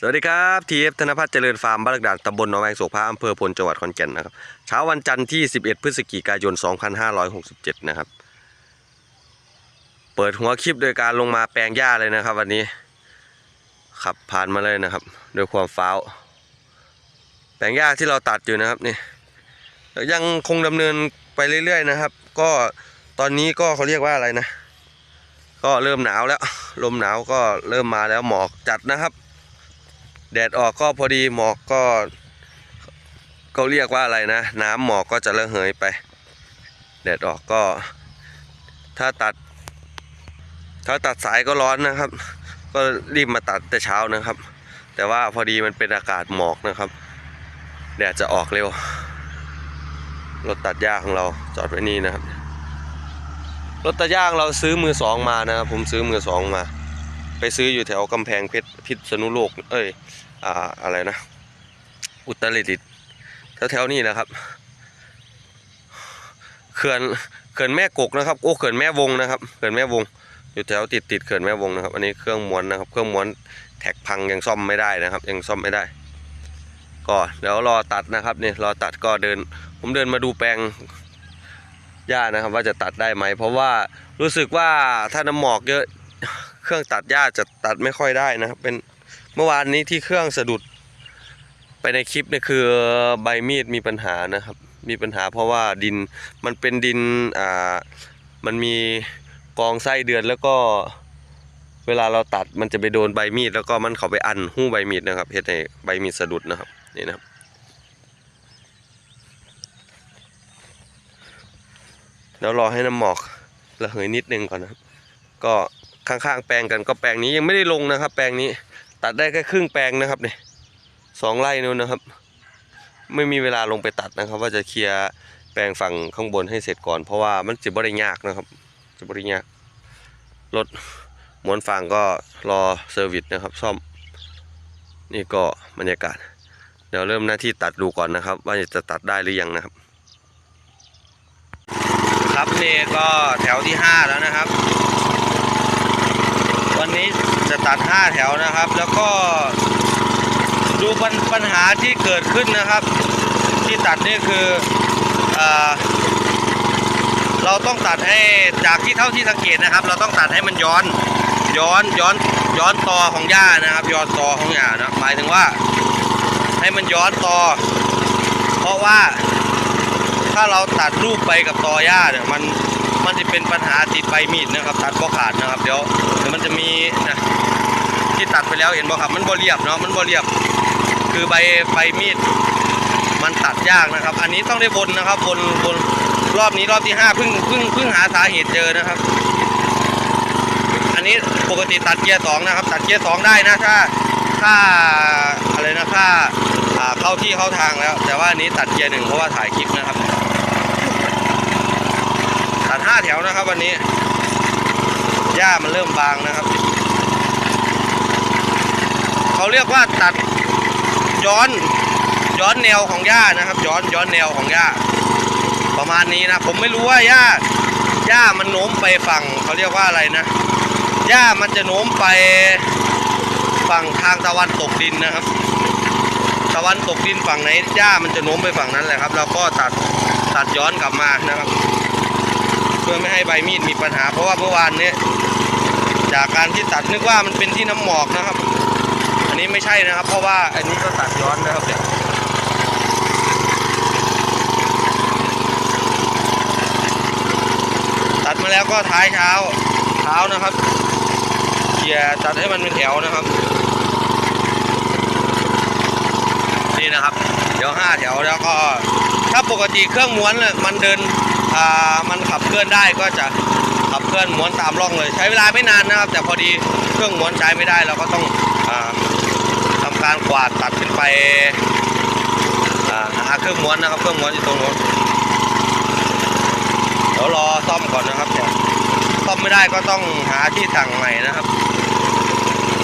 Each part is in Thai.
สวัสดีครับทีเอฟธนพัฒน์เจริญฟาร์มบ้านหลักด่านตำบลหนองแวงโศกพระอำเภอพลจังหวัดขอนแก่นนะครับเช้าวันจันทร์ที่ 11 พฤศจิกายน 2567 นะครับ เปิดหัวคลิปโดยการลงมาแปลงหญ้าเลยนะครับ วันนี้ขับผ่านมาเลยนะครับโดวยความฟ้าวแปลงหญ้าที่เราตัดอยู่นะครับนี่ยังคงดำเนินไปเรื่อย ๆ นะครับ ก็ตอนนี้ก็เขาเรียกว่าอะไรนะ ก็เริ่มหนาวแล้ว ลมหนาวก็เริ่มมาแล้วหมอกจัดนะครับ แดดออกก็พอดีหมอกก็เขาเรียกว่าอะไรนะ น้ำหมอกก็จะระเหยไป แดดออกก็ ถ้าตัด ถ้าตัดสายก็ร้อนนะครับ ก็รีบมาตัดแต่เช้านะครับ แต่ว่าพอดีมันเป็นอากาศหมอกนะครับ แดดจะออกเร็วรถตัดหญ้าของเราจอดไว้นี่นะครับรถตัดหญ้าเราซื้อมือสองมานะครับผมซื้อมือสองมา ไปซื้ออยู่แถวกำแพงเพชรพิษณุโลก เอ้ย อ่าอะไรนะ อุตรดิตถ์แถวๆนี้นะครับเขื่อนเขื่อนแม่กกนะครับ โอ้เขื่อนแม่วงนะครับเขื่อนแม่วง อยู่แถวติดติดเขื่อนแม่วงนะครับ อันนี้เครื่องม้วนนะครับ เครื่องม้วนแท็กพังยังซ่อมไม่ได้นะครับ ยังซ่อมไม่ได้ ก็เดี๋ยวรอตัดนะครับนี่รอตัดก็เดิน ผมเดินมาดูแปลงหญ้านะครับ ว่าจะตัดได้ไหม เพราะว่ารู้สึกว่าถ้าน้ำหมอกเยอะ เครื่องตัดหญ้าจะตัดไม่ค่อยได้นะครับเป็น เมื่อวานนี้ที่เครื่องสะดุดไปในคลิปเนี่ยคือใบมีดมีปัญหานะครับ มีปัญหาเพราะว่าดินมันเป็นดินอ่ามันมีกองไส้เดือนแล้วก็เวลาเราตัดมันจะไปโดนใบมีด แล้วก็มันเขาไปอันหู้ใบมีดนะครับเฮ็ดให้ใบมีดสะดุดนะครับนี่นะครับ เดี๋ยวรอให้น้ำหมอกระเหยนิดนึงก่อนนะครับ ก็ข้างๆแปลงกันก็แปลงนี้ยังไม่ได้ลงนะครับ แปลงนี้ ตัดได้แค่ครึ่งแปลงนะครับเนี่ยสองไร่นู้นนะครับ ไม่มีเวลาลงไปตัดนะครับ ว่าจะเคลียร์แปลงฝั่งข้างบนให้เสร็จก่อน เพราะว่ามันจะบริยากนะครับจะบริยากรถม้วนฟางก็รอเซอร์วิสนะครับ ซ่อม นี่ก็บรรยากาศ เดี๋ยวเริ่มหน้าที่ตัดดูก่อนนะครับ ว่าจะตัดได้หรือยังนะครับ ครับนี่ก็แถวที่ห้าแล้วนะครับ วันนี้ จะตัด 5 แถวนะครับ แล้วก็ดูปัญปัญหาที่เกิดขึ้นนะครับ ที่ตัดนี่คือเออเราต้องตัดให้จากที่เท่าที่สังเกตนะครับ เราต้องตัดให้มันย้อนย้อนย้อนย้อนตอของหญ้านะครับ ย้อนตอของหญ้านะหมายถึงว่า ให้มันย้อนตอ เพราะว่าถ้าเราตัดรูปไปกับตอหญ้าเนี่ยมัน มันจะเป็นปัญหาติดใบมีดนะครับ ตัดก็ขาดนะครับ เดี๋ยวเดี๋ยวมันจะมีนะที่ตัดไปแล้วเห็นบ่ครับ มันบ่เรียบเนาะมันบ่เรียบ คือใบใบมีด มันตัดยากนะครับ อันนี้ต้องได้บนนะครับบนบนรอบนี้รอบที่ห้าเพิ่งเพิ่งเพิ่งหาสาเหตุเจอนะครับ อันนี้ปกติตัดเกียร์สองนะครับ ตัดเกียร์สองได้นะถ้าถ้าอะไรนะถ้าอ่าเข้าที่เข้าทางแล้ว แต่ว่าอันนี้ตัดเกียร์หนึ่งเพราะว่าถ่ายคลิปนะครับ ตัดห้าแถวนะครับวันนี้ หญ้ามันเริ่มบางนะครับ เขาเรียกว่าตัดย้อนย้อนแนวของหญ้านะครับ ย้อนย้อนแนวของหญ้า ประมาณนี้นะ ผมไม่รู้ว่าหญ้าหญ้ามันโน้มไปฝั่งเขาเรียกว่าอะไรนะหญ้ามันจะโน้มไปฝั่งทางตะวันตกดินนะครับ ตะวันตกดินฝั่งไหนหญ้ามันจะโน้มไปฝั่งนั้นแหละครับ แล้วก็ตัดตัดย้อนกลับมานะครับ พื่อไม่ให้ใบมีดมีปัญหา เพราะว่าเมื่อวานนี้จากการที่ตัดนึกว่ามันเป็นที่น้ำหมอกนะครับ อันนี้ไม่ใช่นะครับ เพราะว่าอันนี้ก็ตัดย้อนนะครับเนี่ยตัดมาแล้วก็ท้ายเช้าเท้านะครับเขี่ยตัดให้มันเป็นแถวนะครับ นี่นะครับ เดี๋ยวห้าแถวแล้วก็ ถ้าปกติเครื่องม้วนเนี่ยมันเดิน มันขับเคลื่อนได้ก็จะขับเคลื่อนม้วนตามร่องเลย ใช้เวลาไม่นานนะครับ แต่พอดีเครื่องม้วนใช้ไม่ได้เราก็ต้องอาทำการกวาดตัดขึ้นไปหาเครื่องม้วนนะครับ เครื่องม้วนอยู่ตรงโน้นเดี๋ยวรอซ่อมก่อนนะครับเนี่ยซ่อมไม่ได้ก็ต้องหาที่สั่งใหม่นะครับ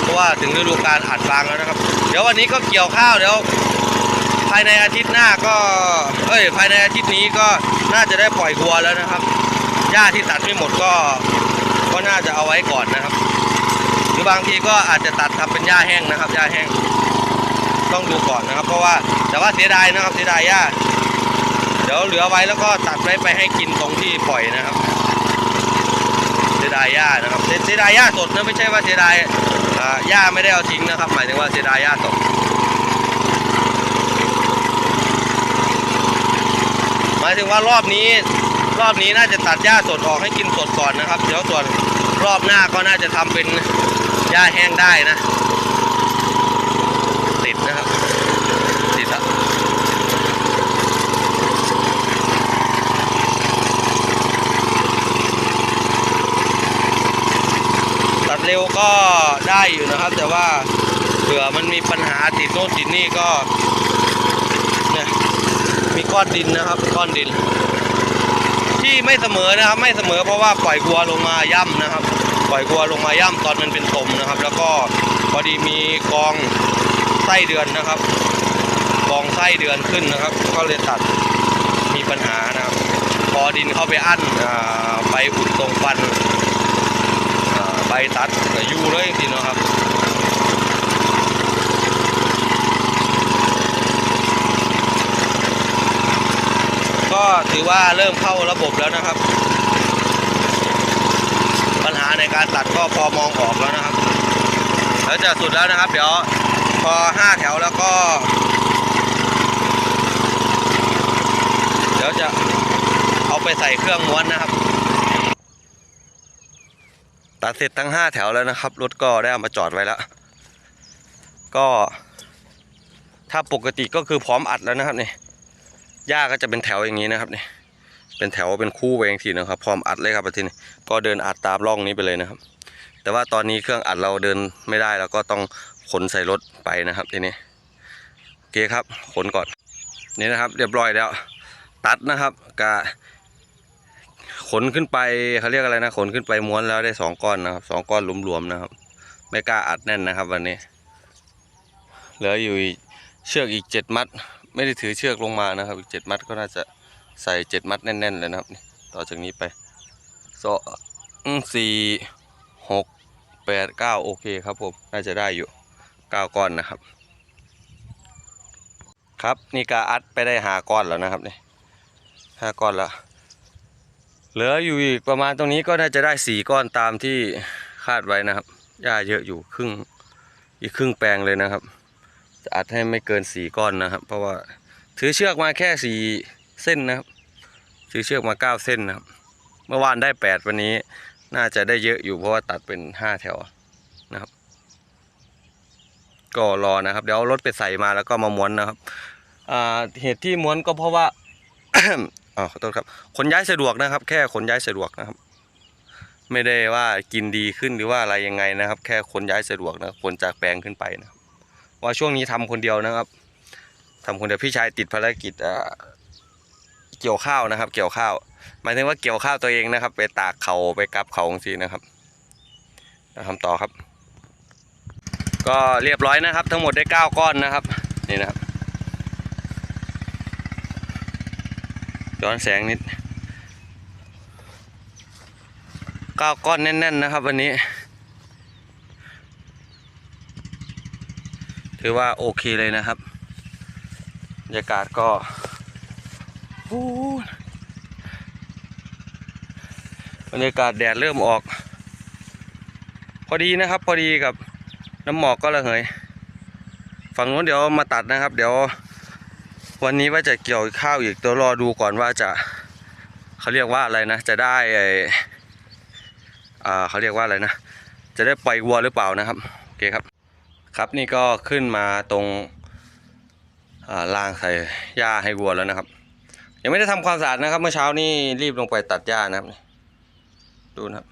เพราะว่าถึงฤดูการอัดฟางแล้วนะครับ เดี๋ยววันนี้ก็เกี่ยวข้าวเดี๋ยวภายในอาทิตย์หน้าก็ เอ้ย ภายในอาทิตย์นี้ก็ น่าจะได้ปล่อยวัวแล้วนะครับหญ้าที่ตัดไม่หมดก็ ก็น่าจะเอาไว้ก่อนนะครับนรือบางทีก็อาจจะตัดทำเป็นหญ้าแห้งนะครับหญ้าแห้ง ต้องดูก่อนนะครับ เพราะว่าแต่ว่าเสียดายนะครับเสียดายหญ้าเดี๋ยวเหลือไว้แล้วก็ตัดไว้ไปให้กินตรงที่ปล่อยนะครับเสียดายหญ้านะครับเสียดายหญ้าสดนะไม่ใช่ว่าเสียดายหญ้าไม่ได้เอาทิ้งนะครับ หมายถึงว่าเสียดายหญ้าสดหมายถึงว่ารอบนี้ รอบนี้น่าจะตัดหญ้าสดออกให้กินสดก่อนนะครับ เดี๋ยวส่วนรอบหน้าก็น่าจะทำเป็นหญ้าแห้งได้นะ ติดนะครับ ติดแล้วตัดเร็วก็ได้อยู่นะครับ แต่ว่าเผื่อมันมีปัญหาติดโน่นติดนี่ก็ มีก้อนดินนะครับ ก้อนดิน ที่ไม่เสมอนะครับ ไม่เสมอเพราะว่าปล่อยวัวลงมาย่ำนะครับ ปล่อยวัวลงมาย่ำตอนมันเป็นตมนะครับ แล้วก็พอดีมีกองไส้เดือนนะครับ กองไส้เดือนขึ้นนะครับ ก็เลยตัดมีปัญหานะครับ พอดินเข้าไปอั้นไปอุดตรงฟันอ่าใบตัดอยู่เลยจริงๆนะครับ ถือว่าเริ่มเข้าระบบแล้วนะครับ ปัญหาในการตัดก็พอมองออกแล้วนะครับ แล้วจะสุดแล้วนะครับ เดี๋ยวพอห้าแถวแล้วก็ เดี๋ยวจะเอาไปใส่เครื่องม้วนนะครับ ตัดเสร็จทั้งห้าแถวแล้วนะครับ รถก็ได้เอามาจอดไว้แล้ว ก็ถ้าปกติก็คือพร้อมอัดแล้วนะครับนี่ หญ้าก็จะเป็นแถวอย่างนี้นะครับนี่เป็นแถวเป็นคู่ไปอย่างทีนะครับ พร้อมอัดเลยครับทีนี้ก็เดินอัดตามร่องนี้ไปเลยนะครับ แต่ว่าตอนนี้เครื่องอัดเราเดินไม่ได้แล้วก็ต้องขนใส่รถไปนะครับทีนี้โอเคครับขนก่อนนี่นะครับเรียบร้อยแล้ว ตัดนะครับกะขนขึ้นไปเขาเรียกอะไรนะขนขึ้นไปม้วนแล้วได้สองก้อนนะครับสองก้อนหลวมๆนะครับ ไม่กล้าอัดแน่นนะครับ วันนี้ เหลืออยู่เชือกอีกเจ็ดมัด ไม่ได้ถือเชือกลงมานะครับ อีกเจ็ดมัดก็น่าจะใส่เจ็ดมัดแน่นๆเลยนะครับนี่ต่อจากนี้ไปสองสี่หกแปดเก้าโอเคครับผมน่าจะได้อยู่เก้าก้อนนะครับ ครับนี่ก็อัดไปได้หาก้อนแล้วนะครับนี่ห้าก้อนแล้วเหลืออยู่อีกประมาณตรงนี้ก็น่าจะได้สี่ก้อนตามที่คาดไว้นะครับหญ้าเยอะอยู่ครึ่งอีกครึ่งแปลงเลยนะครับ อัดให้ไม่เกินสี่ก้อนนะครับ เพราะว่าถือเชือกมาแค่สี่เส้นนะครับ ถือเชือกมาเก้าเส้นนะครับ เมื่อวานได้แปดวันนี้ น่าจะได้เยอะอยู่เพราะว่าตัดเป็นห้าแถวนะครับ ก็รอนะครับ เดี๋ยวรถไปใส่มาแล้วก็มาม้วนนะครับเหตุที่ม้วนก็เพราะว่าอ๋อขอโทษครับขนย้ายสะดวกนะครับ แค่ขนย้ายสะดวกนะครับ ไม่ได้ว่ากินดีขึ้นหรือว่าอะไรยังไงนะครับ แค่ขนย้ายสะดวกนะครับขนจากแปลงขึ้นไปนะครับ ว่าช่วงนี้ทำคนเดียวนะครับทำคนเดียวพี่ชายติดภารกิจเกี่ยวข้าวนะครับ เกี่ยวข้าวหมายถึงว่าเกี่ยวข้าวตัวเองนะครับ ไปตากเขาไปกับเขาของซีนะครับเราทำต่อครับ ก็เรียบร้อยนะครับ ทั้งหมดได้เก้าก้อนนะครับนี่นะครับย้อนแสงนิดเก้าก้อนแน่น ๆ นะครับ วันนี้ ถือว่าโอเคเลยนะครับบรรยากาศก็บรรยากาศแดดเริ่มออก พอดีนะครับ พอดีกับน้ำหมอกก็ระเหย ฝั่งนู้นเดี๋ยวมาตัดนะครับ เดี๋ยว วันนี้ว่าจะเกี่ยวข้าวอีกเดี๋ยวรอดูก่อนว่าจะเขาเรียกว่าอะไรนะ จะได้ไออ่าเขาเรียกว่าอะไรนะ จะได้ปล่อยวัวหรือเปล่านะครับ โอเคครับ ครับนี่ก็ขึ้นมาตรงอ่ารางใส่หญ้าให้วัวแล้วนะครับ ยังไม่ได้ทำความสะอาดนะครับ เมื่อเช้านี้รีบลงไปตัดหญ้านะครับดูนะครับ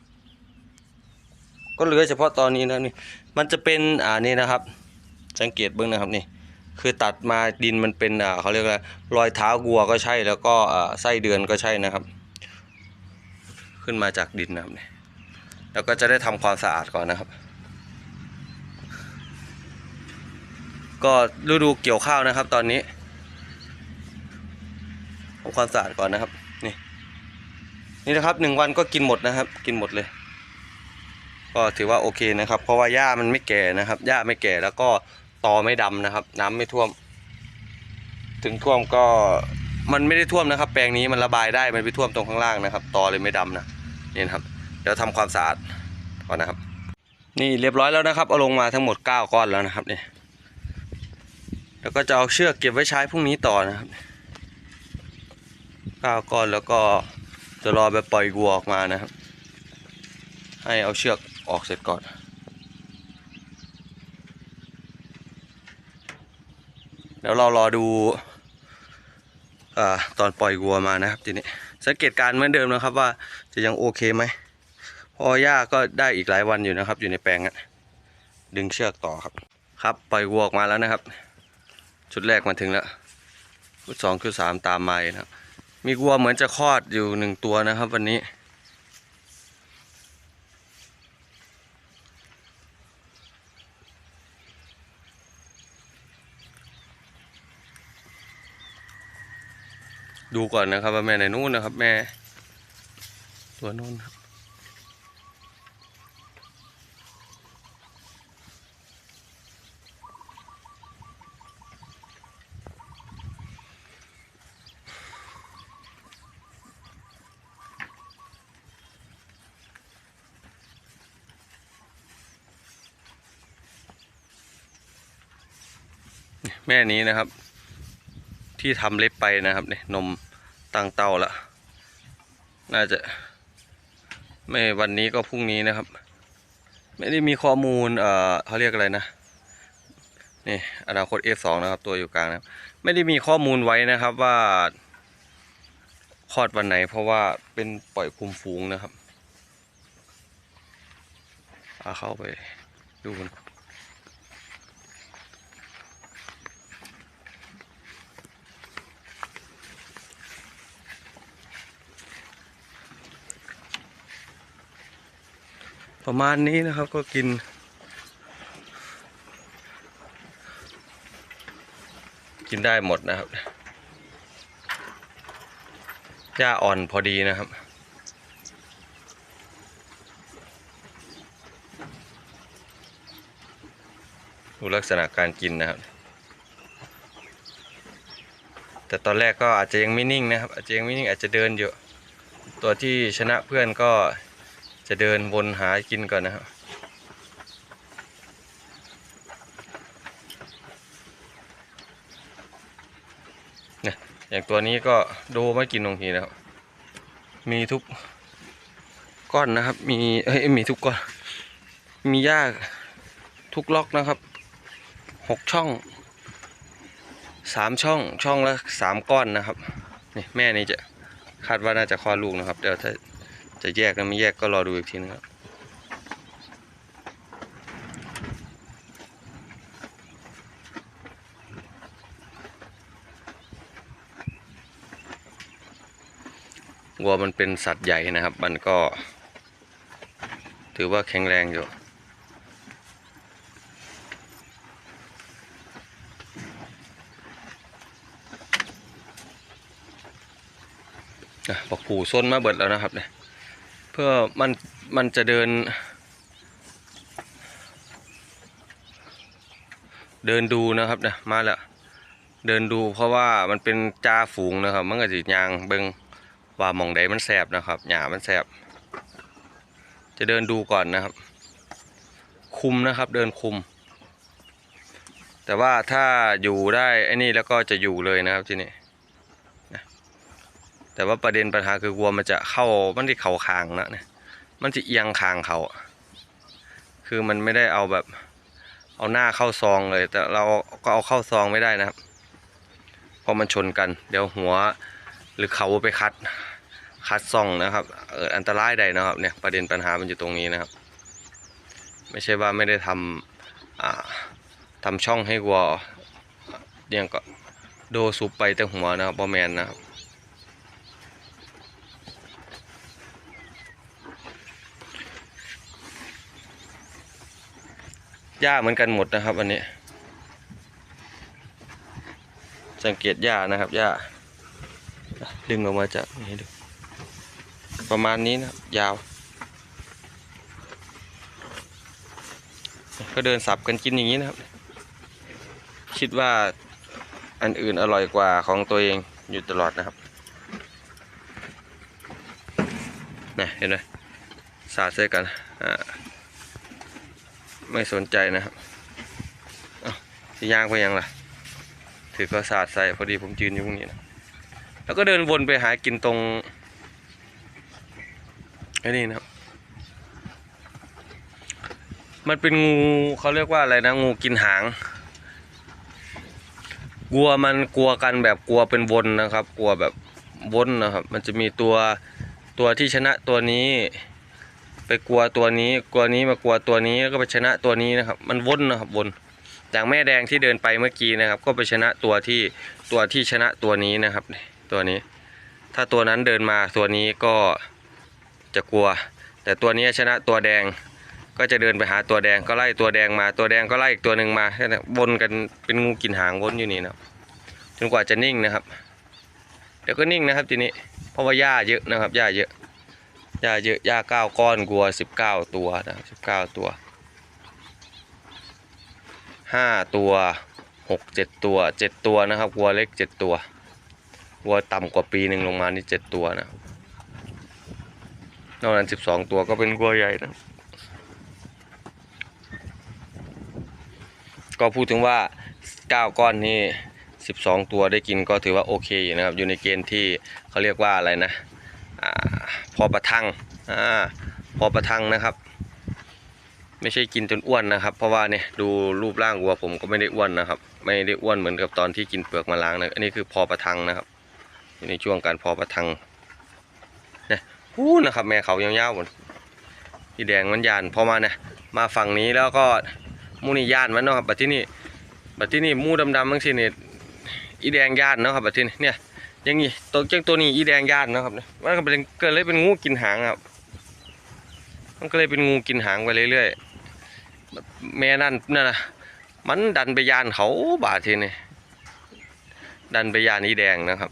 ก็เหลือเฉพาะตอนนี้นะนี่มันจะเป็นอ่านี่นะครับ สังเกตเบื้องนะครับนี่ คือตัดมาดินมันเป็นอ่าเขาเรียกอะไรรอยเท้าวัวก็ใช่แล้วก็อ่าไส้เดือนก็ใช่นะครับ ขึ้นมาจากดินนะครับนี่แล้วก็จะได้ทำความสะอาดก่อนนะครับ ก็ฤดูเกี่ยวข้าวนะครับ ตอนนี้ทำความสะอาดก่อนนะครับ นี่ นี่นะครับหนึ่งวันก็กินหมดนะครับ กินหมดเลย ก็ถือว่าโอเคนะครับ เพราะว่าหญ้ามันไม่แก่นะครับหญ้าไม่แก่แล้วก็ตอไม่ดำนะครับ น้ำไม่ท่วม ถึงท่วมก็มันไม่ได้ท่วมนะครับ แปลงนี้มันระบายได้มันไปท่วมตรงข้างล่างนะครับ ตอเลยไม่ดำนะนี่นะครับ เดี๋ยวทำความสะอาดก่อนนะครับ นี่เรียบร้อยแล้วนะครับเอาลงมาทั้งหมด 9 ก้อนแล้วนะครับนี่ แล้วก็จะเอาเชือกเก็บไว้ใช้พรุ่งนี้ต่อนะครับ9ก้อนแล้วก็จะรอไปปล่อยวัวออกมานะครับ ให้เอาเชือกออกเสร็จก่อนเดี๋ยวเรารอดูอาตอนปล่อยวัวมานะครับทีนี้สังเกตการณ์เหมือนเดิมนะครับว่าจะยังโอเคไหมเพอหญ้าก็ได้อีกหลายวันอยู่นะครับ อยู่ในแปลงนั้นดึงเชือกต่อครับ ครับปล่อยวัวออกมาแล้วนะครับ ชุดแรกมาถึงแล้วชุดสองชุดสามตามมาอีกนะครับมีวัวเหมือนจะคลอดอยู่หนึ่งตัวนะครับวันนี้ดูก่อนนะครับว่าแม่ในนู้นนะครับ แม่ ตัวนู้นครับ แม่นี้นะครับ ที่ทำเล็บไปนะครับเนี่ยนมตั้งเต้าละน่าจะ ไม่วันนี้ก็พรุ่งนี้นะครับ ไม่ได้มีข้อมูลเอ่อเขาเรียกอะไรนะนี่อนาคต F2 นะครับ ตัวอยู่กลางนะครับ ไม่ได้มีข้อมูลไว้นะครับว่าคลอดวันไหน เพราะว่าเป็นปล่อยคุมฝูงนะครับเอาเข้าไปดูกัน ประมาณนี้นะครับก็กิน กินได้หมดนะครับหญ้าอ่อนพอดีนะครับดูลักษณะการกินนะครับ แต่ตอนแรกก็อาจจะยังไม่นิ่งนะครับ อาจจะยังไม่นิ่งอาจจะเดินอยู่ ตัวที่ชนะเพื่อนก็ จะเดินวนหากินก่อนนะครับเนี่ยอย่างตัวนี้ก็ดูไม่กินตรงทีนะครับ มีทุกก้อนนะครับ มีเอ้ยมีทุกก้อน มีหญ้าทุกล็อกนะครับหกช่องสามช่องช่องละสามก้อนนะครับนี่แม่นี่จะคาดว่าน่าจะคลอดลูกนะครับ เดี๋ยวถ้า จะแยกนะไม่แยกก็รอดูอีกทีนึงครับวัวมันเป็นสัตว์ใหญ่นะครับ มันก็ ถือว่าแข็งแรงอยู่อะบอกผูส้นมาเบิดแล้วนะครับเนี่ย พื่อมันมันจะเดิน เดินดูนะครับนะมาแล้วเดินดูเพราะว่ามันเป็นจ่าฝูงนะครับ มันก็สิยางเบิงว่าหมองใดมันแสบนะครับหญ้ามันแสบจะเดินดูก่อนนะครับ คุมนะครับเดินคุม แต่ว่าถ้าอยู่ได้ไอ้นี่แล้วก็จะอยู่เลยนะครับที่นี่ แต่ว่าประเด็นปัญหาคือวัวมันจะเข้ามันที่เข่าคางนะเนี่ยมันจะเอียงคางเขาคือมันไม่ได้เอาแบบ เอาหน้าเข้าซองเลย แต่เราก็เอาเข้าซองไม่ได้นะครับเพราะมันชนกัน เดี๋ยวหัวหรือเขาไปคัดคัดซองนะครับเอออันตรายใดนะครับเนี่ยประเด็นปัญหามันอยู่ตรงนี้นะครับ ไม่ใช่ว่าไม่ได้ทำอ่าทำช่องให้วัวเนี่ยก็โดซุปไปแต่หัวนะครับบอแมนนะครับ หญ้าเหมือนกันหมดนะครับอันนี้ สังเกตหญ้านะครับหญ้าดึงออกมาจากนี่ดูประมาณนี้นะยาวเขาเดินสับกันกินอย่างนี้นะครับ คิดว่าอันอื่นอร่อยกว่าของตัวเองอยู่ตลอดนะครับนะเห็นไหมสาดใส่กันอ่า ไม่สนใจนะครับเอ้าสิย่างไปยังล่ะ ถือก็สาดใส่พอดีผมยืนอยู่ตรงนี้นะแล้วก็เดินวนไปหากินตรงไอ้นี่นะครับ มันเป็นงูเขาเรียกว่าอะไรนะ งูกินหาง กลัวมันกลัวกันแบบกลัวเป็นวนนะครับ กลัวแบบวนนะครับ มันจะมีตัวตัวที่ชนะตัวนี้ ไปกลัวตัวนี้ กลัวนี้มากลัวตัวนี้แล้วก็ไปชนะตัวนี้นะครับ มันวนนะครับวนอย่างแม่แดงที่เดินไปเมื่อกี้นะครับ ก็ไปชนะตัวที่ตัวที่ชนะตัวนี้นะครับ ตัวนี้ ถ้าตัวนั้นเดินมาตัวนี้ก็จะกลัว แต่ตัวนี้ชนะตัวแดงก็จะเดินไปหาตัวแดงก็ไล่ตัวแดงมาตัวแดงก็ไล่อีกตัวหนึ่งมาแค่นั้นวนกันเป็นงูกินหางวนอยู่นี่นะจนกว่าจะนิ่งนะครับเดี๋ยวก็นิ่งนะครับทีนี้เพราะว่าหญ้าเยอะนะครับหญ้าเยอะ หญ้าเยอะหญ้าเก้าก้อนกลัวสิบเก้าตัวนะสิบเก้าตัวห้าตัวหกเจ็ดตัวเจ็ดตัวนะครับวัวเล็กเจ็ดตัววัวต่ำกว่าปีหนึ่งลงมานี่เจ็ดตัวนะนอกนั้นสิบสองตัวก็เป็นวัวใหญ่นะก็พูดถึงว่า9ก้าก้อนนี้12 ตัวได้กินก็ถือว่าโอเคอยู่นะครับ อยู่ในเกณฑ์ที่เขาเรียกว่าอะไรนะอา พอประทังอ่าพอประทังนะครับ ไม่ใช่กินจนอ้วนนะครับ เพราะว่าเนี่ยดูรูปร่างวัวผมก็ไม่ได้อ้วนนะครับ ไม่ได้อ้วนเหมือนกับตอนที่กินเปลือกมะล้างนะอันนี้คือพอประทังนะครับอยู่ในช่วงการพอประทังนี่ยหู้นะครับ แม่เขายาวๆหมดที่แดงมันยานพอมาเนี่ยมาฝั่งนี้แล้วก็มูนี่ยานมันเนาะครับบัดที่นี่บัดที่นี่มูดำๆบางทีนี่อีแดงยานเนาะครับบัดที่นี่เนี่ย อยังงี้ตัวเจ้าตัวนี้อีแดงย่านนะครับเนี่ยมันก็เป็นเกิดเลยเป็นงูกินหางครับมันก็เลยเป็นงูกินหางไปเรื่อยๆแม่นั่นนั่นนะมันดันไปย่านเขาบาดทีนี่ดันไปย่านอีแดงนะครับ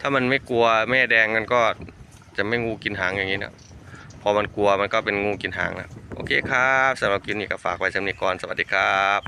ถ้ามันไม่กลัวแม่แดงกันก็จะไม่งูกินหางอย่างนี้นะพอมันกลัวมันก็เป็นงูกินหางนะโอเคครับสำหรับคลิปนี้ก็ฝากไว้สำหรับนิกรสวัสดีครับ